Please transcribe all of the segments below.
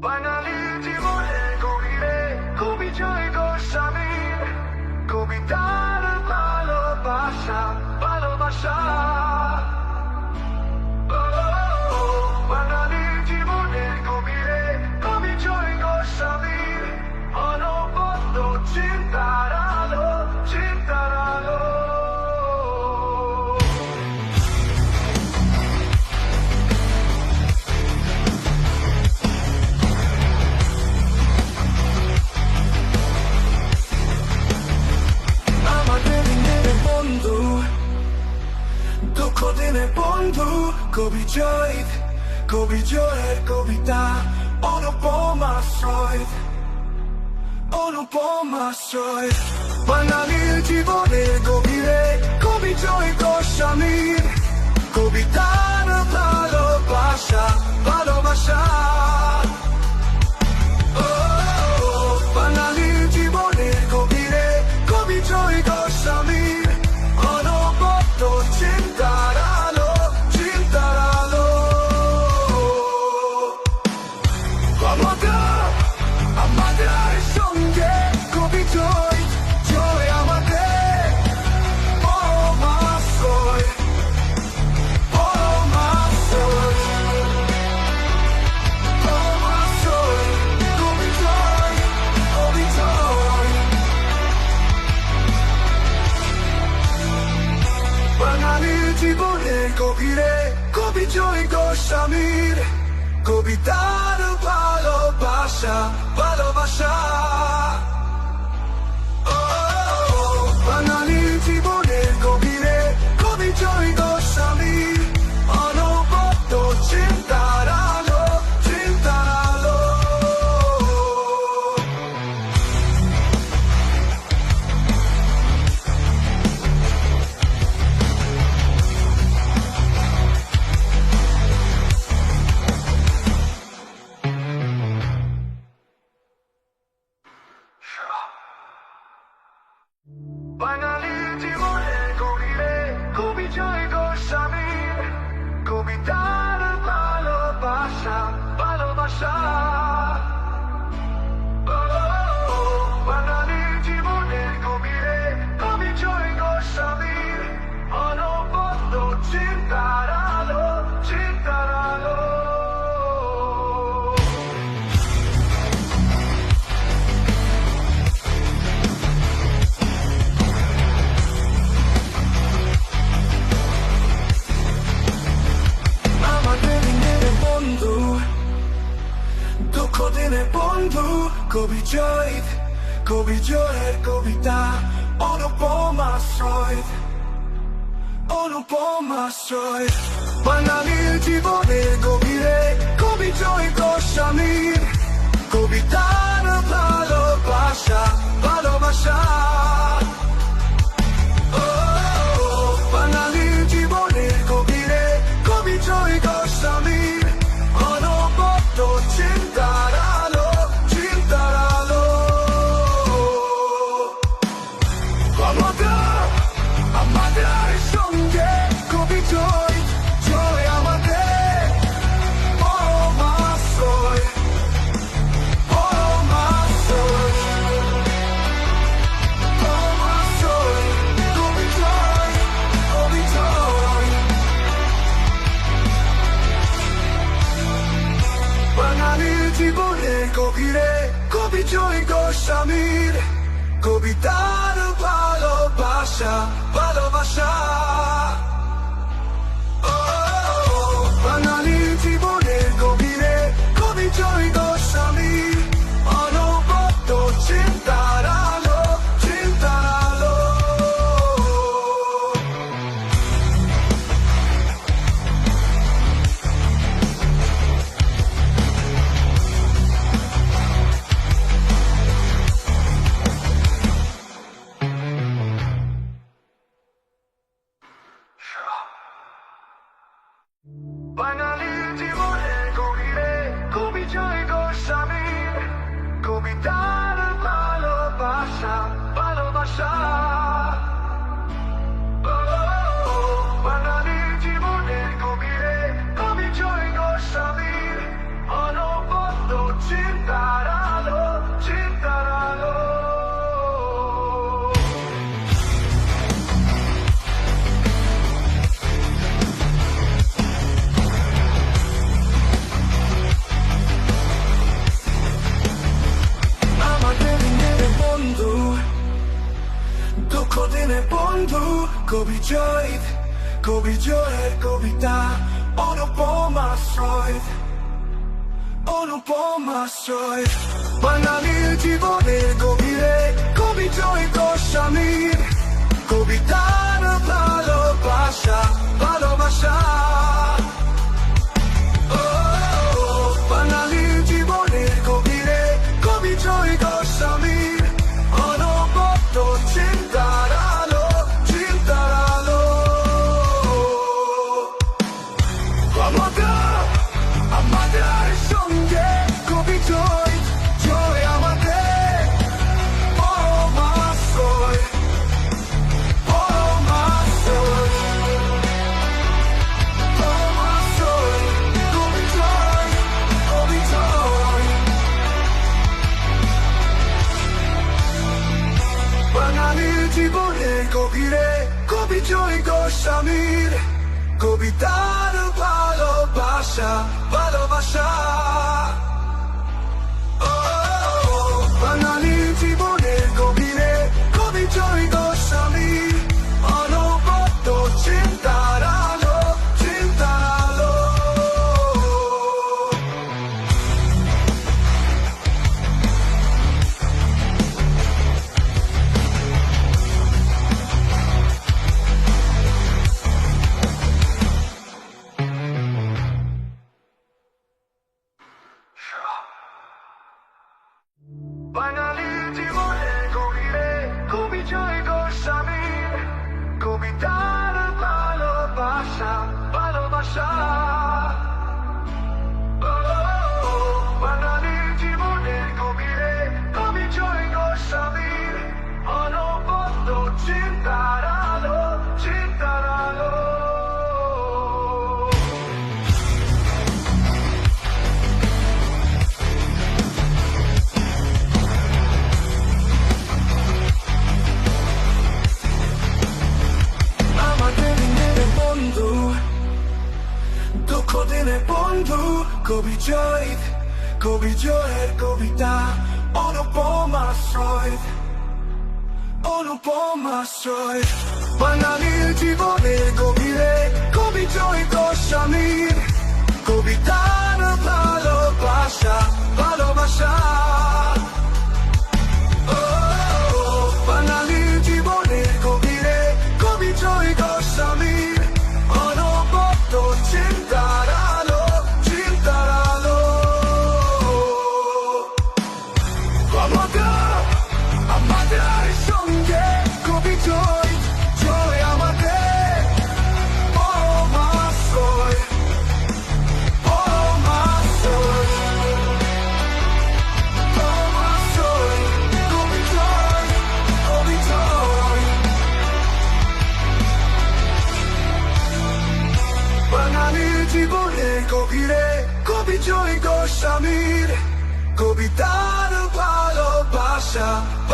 Finally, 비주얼 다 어느 봄만 쏠 어느 봄만 쏠 만남을 집어내고 미래 고비조의 꽃샤민 고비다 follow কবি জয়ীদ কবি জয়ের কবিতা অনুপমা শ্রয় অনুপমা শ্রয় বাঙালির জীবনের গভীরে কবি জয় গোস্বামীর, কবিতার ভালোবাসা ভালোবাসা। গভীরে কবি জয় গোস্বামীর কবিতার ভালোবাসা ভালোবাসা। বন্ধু, কবি জয়ীব কবি জয়ের কবিতা অনুপমা শ্রয় অনুপমা শ্রয় বাঙালির জীবনের গভীরে কবি জয় গোস্বামীর, কবিতার ভালোবাসা ভালোবাসা। Finally, bijoler kavita অনুপমাশ্রয় অনুপমাশ্রয় বাঙালির জীবনের কবিতা 下。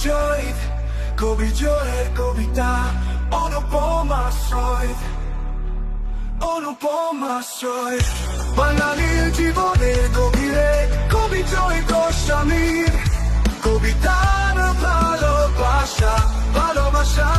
জয়ীত কবি জয়ের কবিতা অনুপমা শ্রয় অনুপমা শ্রয় বাঙালির জীবনের গভীরে কবি জয় গোস্বামীর কবিতার ভালোবাসা ভালোবাসা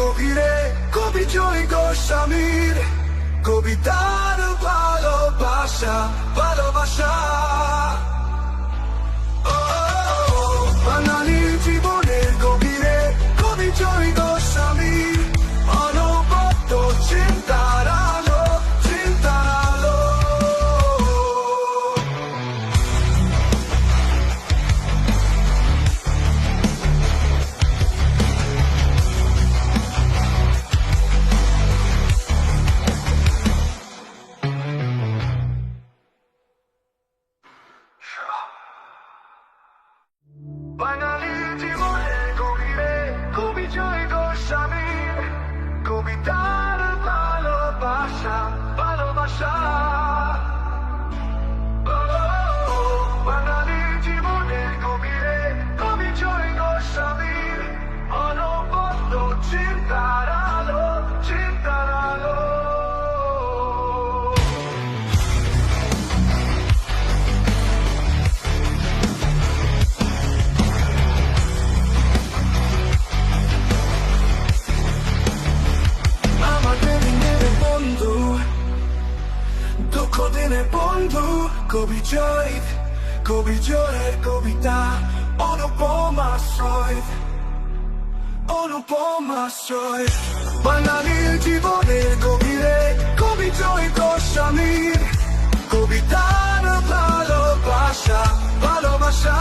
গভীরে কবি জয় গোস্বামীর কবিতার ভালোবাসা ভালোবাসা। কবি কবি অনুপম আশ্রয় আশ্রয় বাঙালির জীবনের গভীরে কবি জয় গোস্বামীর কবিতার ভালোবাসা ভালোবাসা